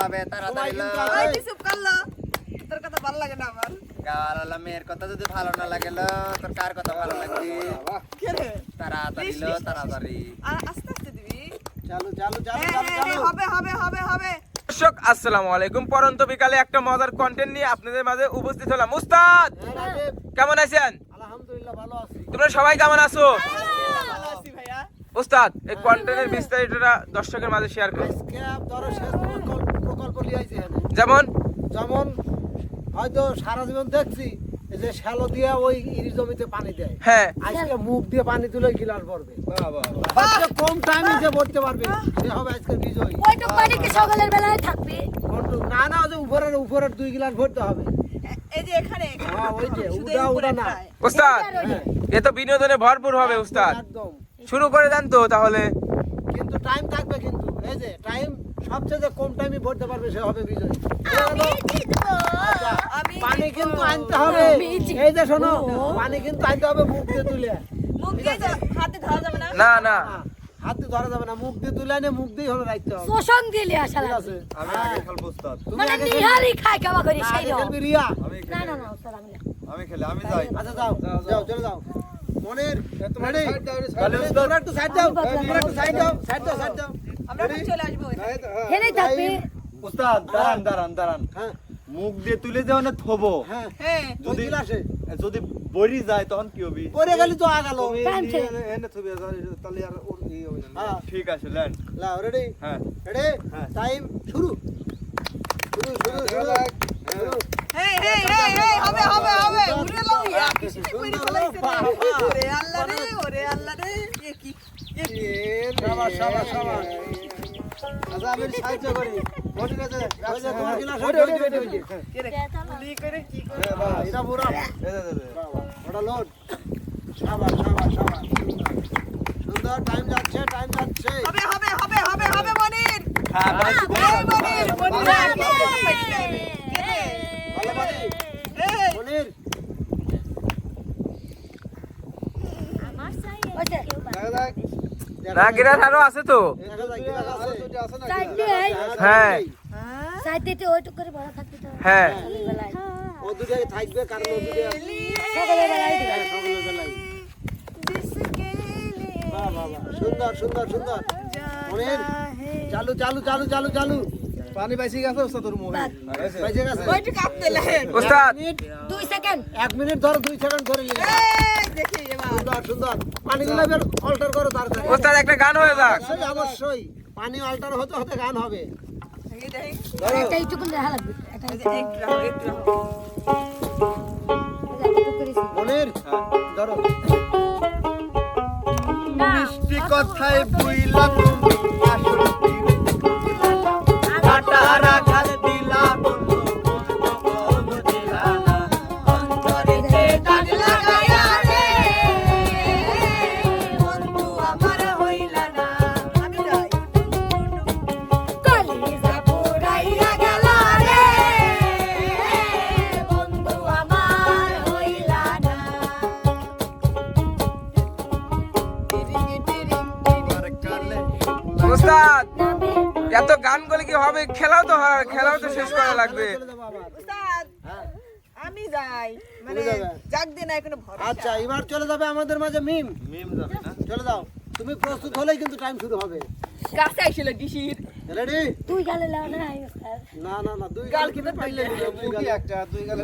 হবে তাড়াতাড়ি লো। ওই তুই চুপ করল। তোর কথা ভালো লাগে না আমার। গাওয়ালা মেয়ের কথা যদি ভালো না লাগে লো তোর কার কথা ভালো লাগবে কে রে? তাড়াতাড়ি লো তাড়াতাড়ি। আস্তে আস্তে দিবি। চালু চালু চালু চালু চালু। হবে হবে হবে হবে। দর্শক আসসালামু আলাইকুম। পরন্ত বিকালে একটা মজার কন্টেন্ট নিয়ে আপনাদের মাঝে উপস্থিত হলাম। উস্তাদ! হ্যাঁ, কেমন আছেন? আলহামদুলিল্লাহ ভালো আছি। তোমরা সবাই কেমন আছো? ভালো আছি ভাইয়া। উস্তাদ এই কন্টেন্টের বিস্তারিতটা দর্শকের মাঝে শেয়ার করুন। আজকে ধরো শেষ প্রকল্প প্রকল্প নিয়ে আইছি। এখানে যেমন? যেমন হয়তো সারা জীবন দেখছি যে শ্যালো দিয়ে ওই ইরি জমিতে পানি দেয়। হ্যাঁ। আজকে মুখ দিয়ে পানি তুলে গিলার পড়বে আজকে কম টাইমে যে পড়তে পারবে সে হবে আজকে বিজয়। পানি কি সকালের বেলায় থাকবে? না না যে উপরের উপরের দুই গিলাস ভরতে হবে। এ- এই যে এখানে। হ্যাঁ, ওই যে, শুধু উড়া, উড়া না। হ্যাঁ, এ তো বিনোদনে ভরপুর হবে উস্তাদ। একদম। শুরু করে দেন তো তাহলে। কিন্তু টাইম থাকবে কিন্তু। এই যে টাইম সবচেয়ে কম টাইমে ভরতে পারবে সে হবে বিজয়। আচ্ছা, পানি কিন্তু আনতে হবে। এই যে শোনো পানি কিন্তু আনতে হবে মুখ দিয়ে তুলে। মুখ দিয়ে যা- হাতে ধরা যাবে না? না না। হ্যাঁ, হাত দিয়ে ধরা যাবে না। মুখ দিয়ে তুলে এনে মুখ দিয়ে হলে রাখতে হবে। শোষণ দিলে আসা আছে? আমি আগে খেলব উস্তাদ। মানে নিহারি খাই কামা করি সেই রকম। রিয়া। না না না স্যার আমি না। আমি খেলে আমি যাই। আচ্ছা যাও। যাও চলে যাও। মনির রেডি? তাহলে তোমরা একটু সাইড দাও তোমরা একটু সাইড দাও সাইড দাও সাইড দাও। আমরা চলে আসব থাকবে উস্তাদ দাঁড়ান দাঁড়ান দাঁড়ান। হ্যাঁ। মুখ দিয়ে তুলে যাও না থবো। হ্যাঁ। হ্যাঁ। যদি গিলাসে যদি বড়ি যায় তখন কি হবে? পরে গেলি তো আগালো। টাইম শেষ। হ্যাঁ ঠিক আছে ল্যান্ড লাও রেডি হ্যাঁ। রেডি হ্যাঁ। টাইম শুরু। শুরু শুরু শুরু। সাহায্য করি। মনির হ্যাঁ, সুন্দর টাইম যাচ্ছে টাইম যাচ্ছে। হবে হবে হবে হবে হবে মনির। হ্যাঁ মনির। মনির মনির যে, না গিরাস আরও আছে তো। হ্যাঁ। হ্যাঁ। ও থাকবে কারণ ও। হ্যাঁ, সুন্দর সুন্দর সুন্দর। চালু চালু চালু চালু চালু। পানি পাইছি গেছে ওস্তাদ তোর মুখে। পাইছে গেছে। ওইটু লেন উস্তাদ মিনিট দুই সেকেন্ড। এক মিনিট ধরো দুই সেকেন্ড ধরে নিলে এই দেখি এবার। সুন্দর সুন্দর। পানিগুলো এবার অল্টার করো তাড়াতাড়ি। উস্তাদ একটা গান হয়ে যাক। অবশ্যই অবশ্যই। পানি অল্টার হতে হতে গান হবে। একটা এইটুকু দেখা লাগবে। যে একটু। মনির ধরো। মিষ্টি কথায় বুইলা তুমি আসল আচ্ছা এবার চলে যাবে আমাদের মাঝে মিম। মিম যাবে না? চলে যাও। তুমি প্রস্তুত হলেই কিন্তু টাইম শুরু হবে। কাছে আইছিল রেডি তুই গালে লাও না না না না দুই গাল কিন্তু পাইলে। একটা দুই গালে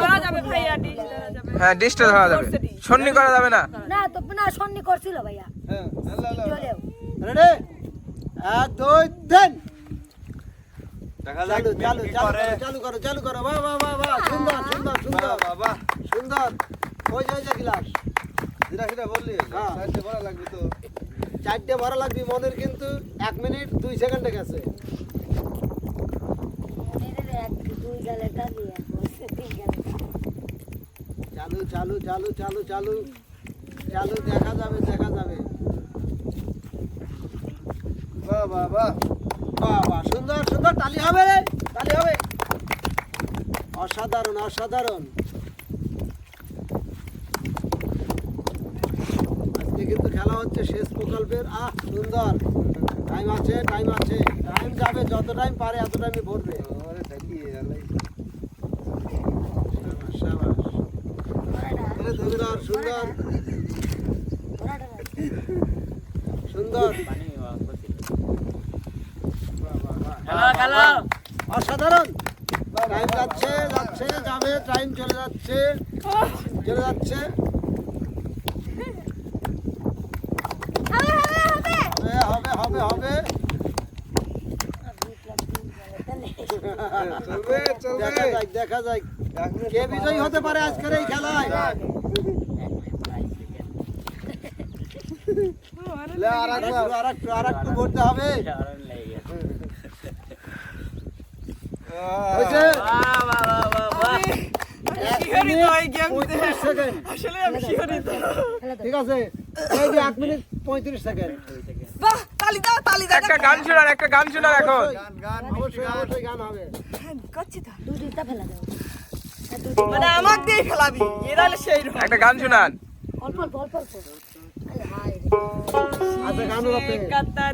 ধরা যাবে ভাইয়া ডিস ধরা যাবে। হ্যাঁ ডিস্টে ধরা যাবে। সন্নি করা যাবে না। না তো না সন্নি করছিল ভাইয়া। হ্যাঁ রেডি এক দুই তিন চালু চালু চালু করো। চালু করো বাহ বাহ বাহ বাহ সুন্দর সুন্দর সুন্দর বাবা সুন্দর। গ্লাস? যেটা সেটা বললি হ্যাঁ। সাইডে লাগবে তো। চারটে ভরা লাগবে মনের কিন্তু এক মিনিট দুই সেকেন্ডে গেছে। চালু চালু চালু চালু চালু। চালু দেখা যাবে দেখা যাবে। বাহ বাহ। বাহ বাহ বাহ সুন্দর সুন্দর তালি হবে রে তালি হবে। অসাধারণ অসাধারণ আজকে কিন্তু খেলা হচ্ছে শেষ প্রকল্পের। আহ সুন্দর। টাইম আছে টাইম আছে। টাইম যাবে যত টাইম পারে এত টাইমে ভরবে। সুন্দর। সুন্দর। সুন্দর। অসাধারণ। টাইম যাচ্ছে যাচ্ছে যাবে টাইম চলে যাচ্ছে। চলে যাচ্ছে হবে হবে হবে। দেখা যাক দেখা যাক। কে বিজয়ী হতে পারে আজকের এই খেলায়? আর একটু আর একটু করতে হবে। ঠিক আছে এক মিনিট পঁয়ত্রিশ সেকেন্ড বাহ, তালি দাও, তালি দাও। একটা গান শোনান একটা গান শোনান এখন। হ্যাঁ, মানে আমাকে দিয়ে খেলাবি এরা সেই রকম। একটা গান শোনান। অল্প অল্প অল্প অল্প। আচ্ছা গান দিল कता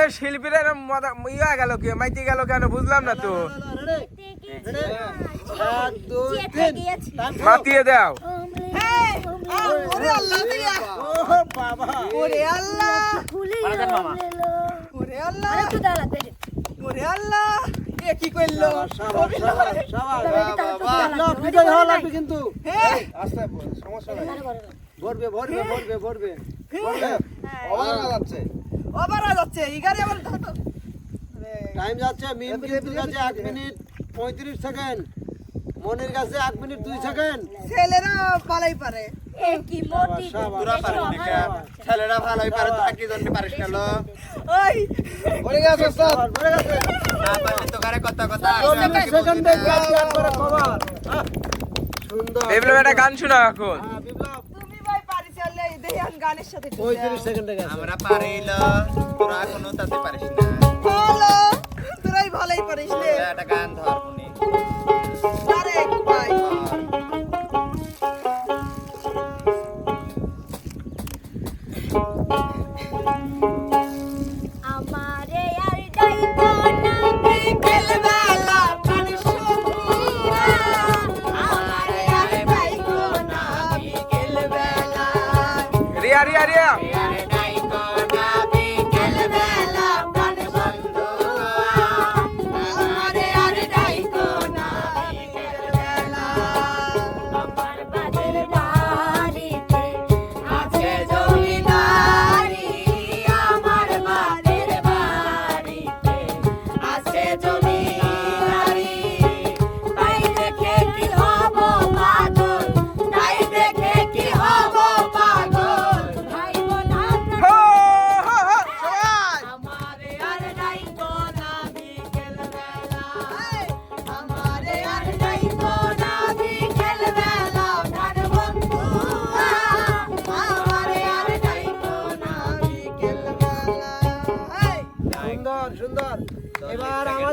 আপনার শিল্পীরা ইয়া গেল কি মাইতে গেল কেন বুঝলাম না তো মাতিয়ে দাও কি করল কিন্তু হ্যাঁ ভরবে ভরবে ভরবে ভরবে ভরবে যাচ্ছে ধর। তো। টাইম যাচ্ছে মিম কিন্তু মিনিট পঁয়ত্রিশ সেকেন্ড মনির কাছে এক মিনিট দুই সেকেন্ড ছেলেরা পালাই পারে। কি মোটি না ছেলেরা ভালোই পারে কি জন্য পারিস না লো? ওই। ভরে গেছে সাবাস ভরে গেছে না পারলে তো কারে কথা কথা কভার সুন্দর। বিপ্লব একটা গান শোনা এখন হ্যাঁ, বিপ্লব তুমি ভাই পারিস গানের সাথে পঁয়ত্রিশ সেকেন্ডে গেছে। আমরা পারিল তোরা এখনও তাতে পারিস না। ভালো। তোরাই ভালোই পারিস রে একটা গান ধর।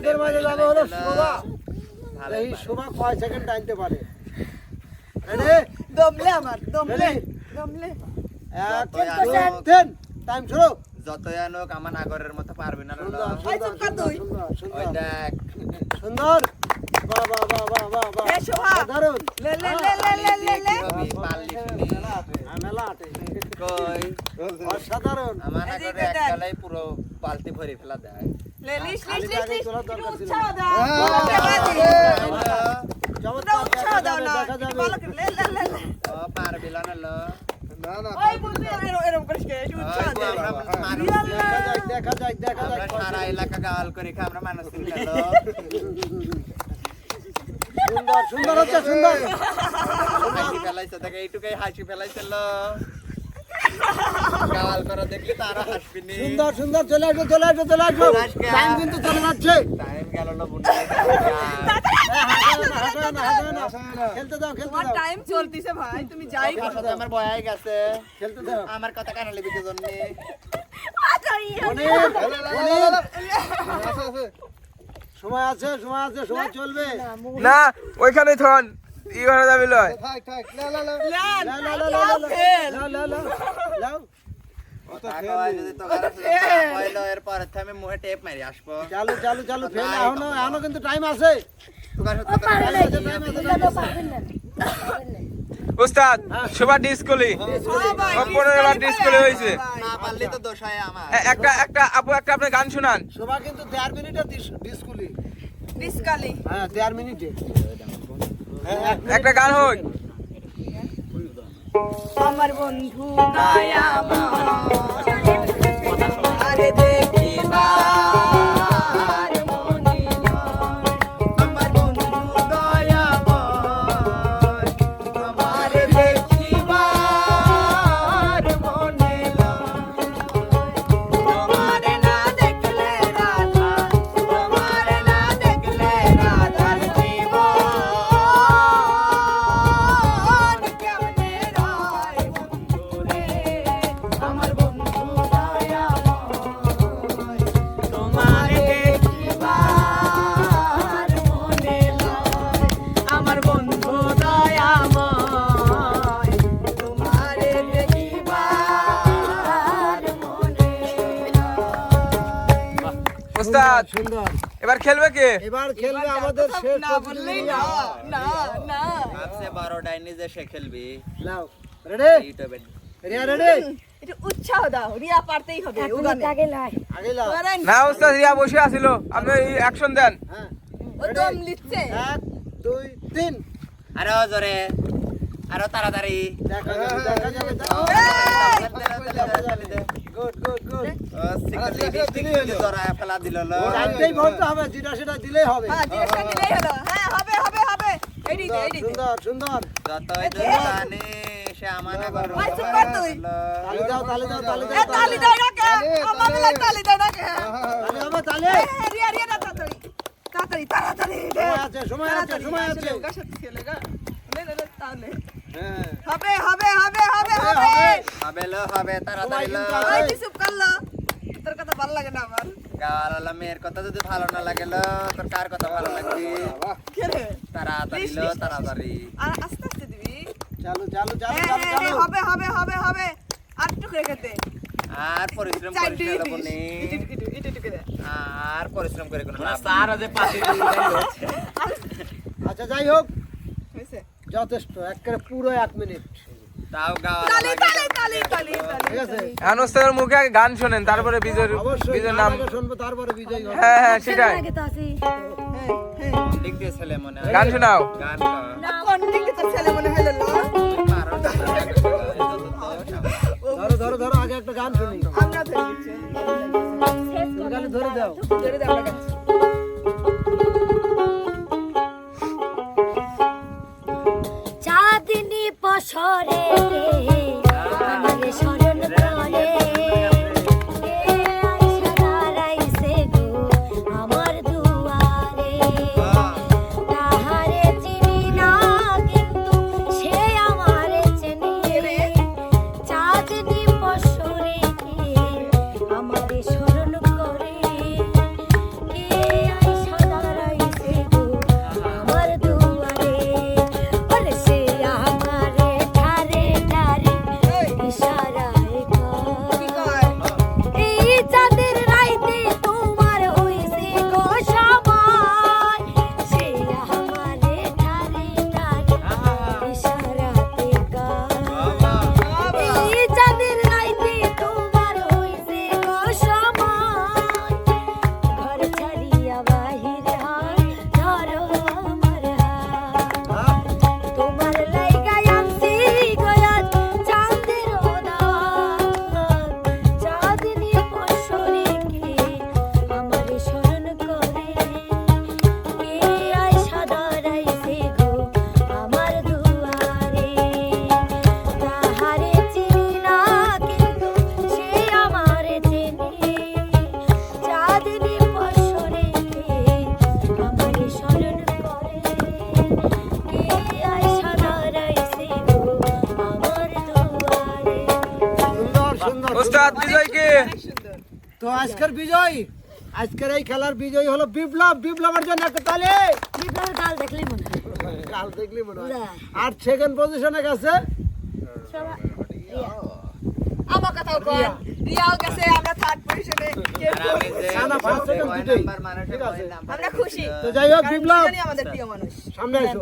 আমাদের মাঝে যাবে হলো শোভা। এই শোভা কয় সেকেন্ড টাইমতে পারে? দমলে আমার দমলে দমলে। টাইম শুরু। যতই আনুক আমার নাগরের মতো পারবি না সুন্দর অসাধারণ। আমার পুরো বালতি ভরে ফেলা দেয়। হ্যাঁ, যাক সারা এলাকা গাল করে আমরা মানুষ সুন্দর সুন্দর হচ্ছে সুন্দর। হাসি ফেলাইছে দেখে এইটুকাই হাসি ফেলাইছে করা দেখলে নি। সুন্দর সুন্দর চলে আসবে চলে আসবে চলে আসবে টাইম কিন্তু চলে যাচ্ছে। টাইম গেল না বুঝলি হাঁটায় না, হাঁটায় না, হাঁটায় না। খেলতে দাও খেলতে দাও। টাইম চলতিছে ভাই তুমি যাই করো আমার বয়াই গেছে। খেলতে দাও। আমার কথা কানে লিবি কে জন্য? অনেক অনেক সময় আছে সময় আছে সময় চলবে। না ওইখানে থন। ই ভাড়া যাবি লয় চালু চালু চালু ফেল এখনও এখনও কিন্তু টাইম আছে। উস্তাদ ডিসকলি পনেরো বার ডিসকলি হয়েছে না পারলে তো দোষ হয় আমার এ- একটা একটা আপু একটা আপনি গান শুনান কিন্তু দেড় মিনিটে ডিসকুলি ডিসকালি হ্যাঁ দেড় মিনিটে একটা গান হোক। আমার বন্ধু আরে দেখিবার সুন্দর এবার খেলবে কে এবার খেলবে আমাদের শেষ না বললেই না না না ভাবছে বারো ডাইনি যে সে খেলবি নাও রেডি রিয়া রেডি একটু উৎসাহ দাও রিয়া পারতেই হবে উগানে আগে লাও না উস্তাদ রিয়া বসে আছিল আপনি অ্যাকশন দেন হ্যাঁ ও দম লিখছে এক দুই তিন আরও জোরে আরও তাড়াতাড়ি দেখা যাবে দেখা যাবে ফেলা দিল বলতে হবে যেটা সেটা দিলেই হবে। হ্যাঁ দিলেই হলো। হ্যাঁ হবে হবে হবে। সুন্দর সুন্দর। তাড়াতাড়ি। তাড়াতাড়ি। সময় আছে সময় আছে তাহলে। হ্যাঁ। হবে হবে হবে হবে হবে, হবে। হবে। হবে লো হবে তাড়াতাড়ি লো। চুপ করল ভালো লাগে না আমার? গাওয়ালা মেয়ের কথা যদি ভালো না লাগে তোর কার কথা ভালো লাগবে তাড়াতাড়ি লো তাড়াতাড়ি। আর আস্তে আস্তে দিবি। চালু চালু চালু হ্যাঁ চালু হ্যাঁ হবে হবে হবে হবে। আর পরিশ্রম করে। আর পরিশ্রম করে কোনো লাভ সার আছে পাতি আচ্ছা যাই হোক। যথেষ্ট একেবারে পুরো এক মিনিট। তাও গাওয়ালা উস্তাদের মুখে আগে গান শোনেন তারপরে বিজয়ের অবশ্যই বিজয়ের নাম। তারপরে বিজয় হ্যাঁ হ্যাঁ সেটাই। গান শোনাও। গান গাও কোন দিকে তোর ছেলে মনে হলো না পারো না। ধরো ধরো ধরো আগে একটা গান শুনি। ধরে দিচ্ছি। তুমি খালি ধরে দাও। ধরে দাও চাঁদনি পশরে উস্তাদ বিজয় কে অনেক সুন্দর তো আজকের বিজয় আজকের এই খেলার বিজয় হলো বিপ্লব বিপ্লবের জন্য একটা তালে। বিপ্লবের কাল দেখলেই মনে কাল দেখলি মনে আর সেকেন্ড পজিশনে গেছে? আমার কথাও কর রিয়াও গেছে আমরা থার্ড পজিশনে না, দুটোই। কয় আমরা খুশি। তো যাই হোক বিপ্লব। আমাদের প্রিয় মানুষ। সামনে এসো